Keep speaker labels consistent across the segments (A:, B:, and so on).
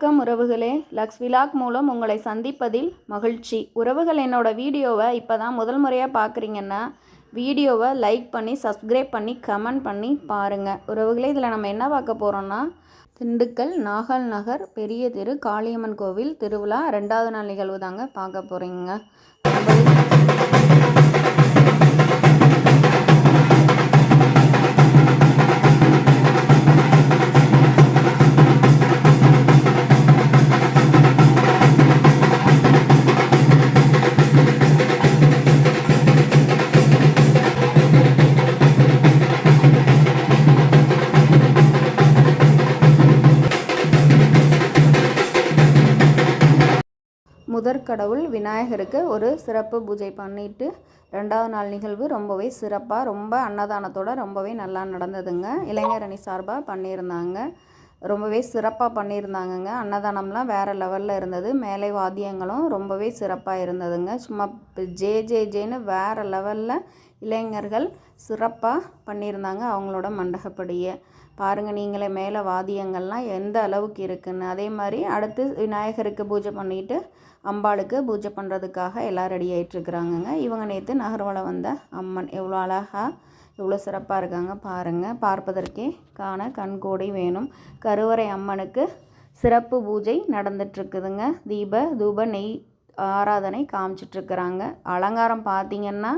A: வணக்கம் உறவுகளே. Lux vlog மூலம் உங்களை சந்திப்பதில் மகிழ்ச்சி. உறவுகள் என்னோட வீடியோவை இப்போ தான் முதல் முறையாக பார்க்குறீங்கன்னா வீடியோவை லைக் பண்ணி சப்ஸ்கிரைப் பண்ணி கமெண்ட் பண்ணி பாருங்கள் உறவுகளே இதில் நம்ம என்ன பார்க்க போகிறோன்னா திண்டுக்கல் நாகல் நகர் பெரிய தெரு காளியம்மன் கோவில் திருவிழா ரெண்டாவது நாள் நிகழ்வு தாங்க பார்க்க போகிறீங்க முதற்கடவுள் விநாயகருக்கு ஒரு சிறப்பு பூஜை பண்ணிட்டு ரெண்டாவது நாள் நிகழ்வு ரொம்பவே சிறப்பாக ரொம்ப அன்னதானத்தோட ரொம்பவே நல்லா நடந்ததுங்க. இளைஞர் அணி சார்பாக பண்ணியிருந்தாங்க. ரொம்பவே சிறப்பாக பண்ணியிருந்தாங்கங்க. அன்னதானம்லாம் வேறு லெவலில் இருந்தது. மேலை வாத்தியங்களும் ரொம்பவே சிறப்பாக இருந்ததுங்க. சும்மா ஜே ஜே ஜேன்னு வேறு லெவலில் இளைஞர்கள் சிறப்பாக பண்ணியிருந்தாங்க அவங்களோட மண்டகப்படியை. பாருங்கள் நீங்களே மேலே வாத்தியங்கள்லாம் எந்த அளவுக்கு இருக்குன்னு. அதே மாதிரி அடுத்து விநாயகருக்கு பூஜை பண்ணிட்டு அம்பாளுக்கு பூஜை பண்ணுறதுக்காக எல்லாம் ரெடி ஆகிட்டுருக்குறாங்கங்க இவங்க நேற்று நகர்வலம் வந்த அம்மன் எவ்வளோ அழகாக எவ்வளோ சிறப்பாக இருக்காங்க பாருங்கள் பார்ப்பதற்கே காண கண்கோடி வேணும். கருவறை அம்மனுக்கு சிறப்பு பூஜை நடந்துட்டுருக்குதுங்க தீப தூப நெய் ஆராதனை காமிச்சிட்ருக்குறாங்க. அலங்காரம் பார்த்திங்கன்னா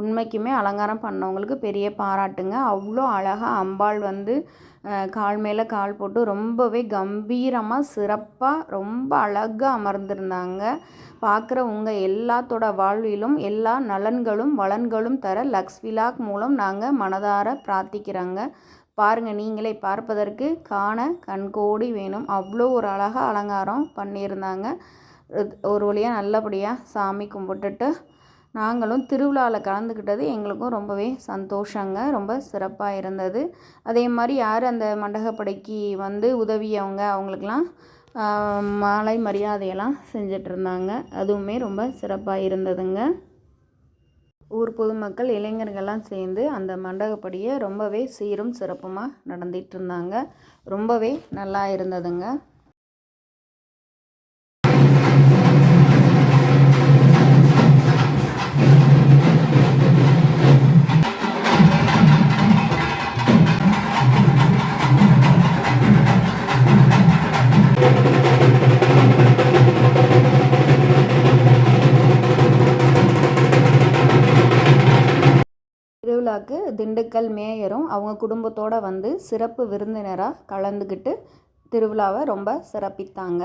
A: உண்மைக்குமே அலங்காரம் பண்ணவங்களுக்கு பெரிய பாராட்டுங்க. அவ்வளோ அழகாக அம்பாள் வந்து கால் மேலே கால் போட்டு ரொம்பவே கம்பீரமாக சிறப்பாக ரொம்ப அழகாக அமர்ந்திருந்தாங்க. பார்க்குற உங்கள் எல்லாத்தோட வாழ்விலும் எல்லா நலன்களும் வளன்களும் தர லக்ஸ் விலாக் மூலம் நாங்கள் மனதார பிரார்த்திக்கிறோங்க. பாருங்கள் நீங்களே பார்ப்பதற்கு காண கண்கோடி வேணும். அவ்வளோ ஒரு அழகாக அலங்காரம் பண்ணியிருந்தாங்க. ஒரு வழியாக நல்லபடியாக சாமி கும்பிட்டுட்டு நாங்களும் திருவிழாவில் கலந்துக்கிட்டது எங்களுக்கும் ரொம்பவே சந்தோஷங்க. ரொம்ப சிறப்பாக இருந்தது. அதே மாதிரி யார் அந்த மண்டகப்படைக்கு வந்து உதவியவங்க அவங்களுக்கெல்லாம் மாலை மரியாதையெல்லாம் செஞ்சிட்ருந்தாங்க. அதுவுமே ரொம்ப சிறப்பாக இருந்ததுங்க. ஊர் பொதுமக்கள் இளைஞர்கள்லாம் சேர்ந்து அந்த மண்டகப்படியை ரொம்பவே சீரும் சிறப்புமாக நடந்துகிட்டு இருந்தாங்க ரொம்பவே நல்லா இருந்ததுங்க. திருவிழாக்கு திண்டுக்கல் மேயரும் அவங்க குடும்பத்தோடு வந்து சிறப்பு விருந்தினராக கலந்துக்கிட்டு திருவிழாவை ரொம்ப சிறப்பித்தாங்க.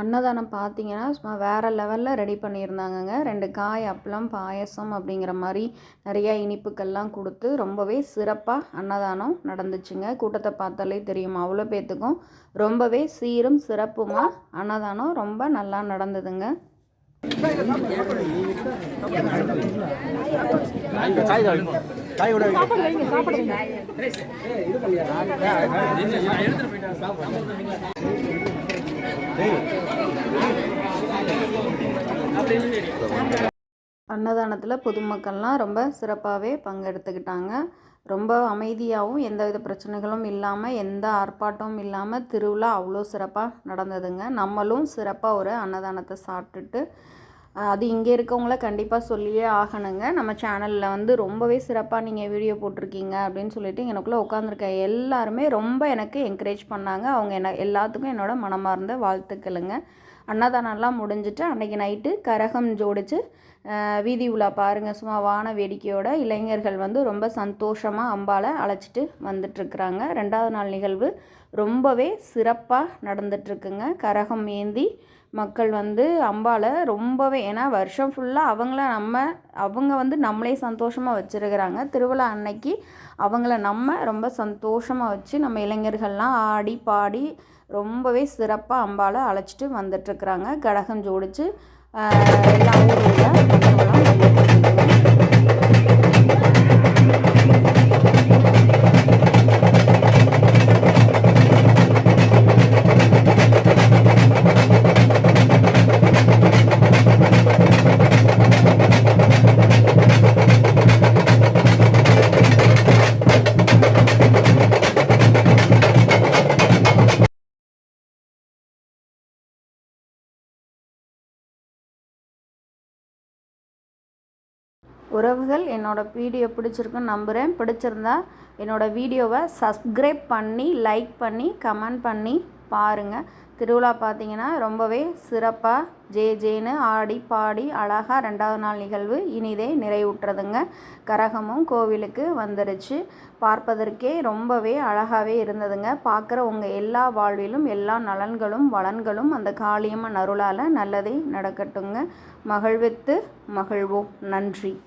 A: அன்னதானம் பார்த்தீங்கன்னா சும்மா வேறு லெவலில் ரெடி பண்ணியிருந்தாங்கங்க. ரெண்டு காய் அப்பளம் பாயசம் அப்படிங்கிற மாதிரி நிறையா இனிப்புக்கள்லாம் கொடுத்து ரொம்பவே சிறப்பாக அன்னதானம் நடந்துச்சுங்க. கூட்டத்தை பார்த்தாலே தெரியும் அவ்வளோ பேர்த்துக்கும் ரொம்பவே சீரும் சிறப்புமாக அன்னதானம் ரொம்ப நல்லா நடந்ததுங்க. அன்னதானத்தில் பொதுமக்கள்லாம் ரொம்ப சிறப்பாகவே பங்கெடுத்துக்கிட்டாங்க. ரொம்ப அமைதியாகவும் எந்த வித பிரச்சனைகளும் இல்லாமல் எந்த ஆர்ப்பாட்டமும் இல்லாமல் திருவிழா அவ்வளோ சிறப்பாக நடந்ததுங்க. நம்மளும் சிறப்பாக ஒரு அன்னதானத்தை சாப்பிட்டுட்டு அது இங்கே இருக்கவங்கள கண்டிப்பாக சொல்லியே ஆகணுங்க. நம்ம சேனலில் வந்து ரொம்பவே சிறப்பாக நீங்கள் வீடியோ போட்டிருக்கீங்க அப்படின்னு சொல்லிட்டு எனக்குள்ளே உட்காந்துருக்க எல்லாருமே ரொம்ப எனக்கு என்கரேஜ் பண்ணாங்க. அவங்க என்ன எல்லாத்துக்கும் என்னோடய மனமார்ந்த வாழ்த்துக்களுங்க. அன்னதானம்லாம் முடிஞ்சிட்டு அன்றைக்கி நைட்டு கரகம் ஜோடிச்சு வீதி உலா பாருங்கள் சும்மா வான வேடிக்கையோட இளைஞர்கள் வந்து ரொம்ப சந்தோஷமாக அம்பாலை அழைச்சிட்டு வந்துட்டுருக்குறாங்க. ரெண்டாவது நாள் நிகழ்வு ரொம்பவே சிறப்பாக நடந்துட்டுருக்குங்க. கரகம் ஏந்தி மக்கள் வந்து அம்பாவை ரொம்பவே ஏன்னா வருஷம் ஃபுல்லாக அவங்கள நம்ம அவங்க வந்து நம்மளே சந்தோஷமாக வச்சுருக்கிறாங்க. திருவிழா அன்னைக்கு அவங்கள நம்ம ரொம்ப சந்தோஷமாக வச்சு நம்ம இளைஞர்கள்லாம் ஆடி பாடி ரொம்பவே சிறப்பாக அம்பாவை அழைச்சிட்டு வந்துட்டுருக்குறாங்க. கடகம் ஜோடிச்சு எல்லா ஊரில் உறவுகள் என்னோடய வீடியோ பிடிச்சிருக்குன்னு நம்புகிறேன் பிடிச்சிருந்தா என்னோடய வீடியோவை சப்ஸ்கிரைப் பண்ணி லைக் பண்ணி கமெண்ட் பண்ணி பாருங்கள் திருவிழா பார்த்தீங்கன்னா ரொம்பவே சிறப்பாக ஜே ஜேன்னு ஆடி பாடி அழகாக ரெண்டாவது நாள் நிகழ்வு இனிதே நிறைவுற்றுதுங்க. கரகமும் கோவிலுக்கு வந்துருச்சு. பார்ப்பதற்கே ரொம்பவே அழகாகவே இருந்ததுங்க. பார்க்குற உங்கள் எல்லா வாழ்விலும் எல்லா நலன்களும் வளன்களும் அந்த காளியம்மன் அருளால் நல்லதே நடக்கட்டுங்க. மகிழ்வித்து மகிழ்வோம். நன்றி.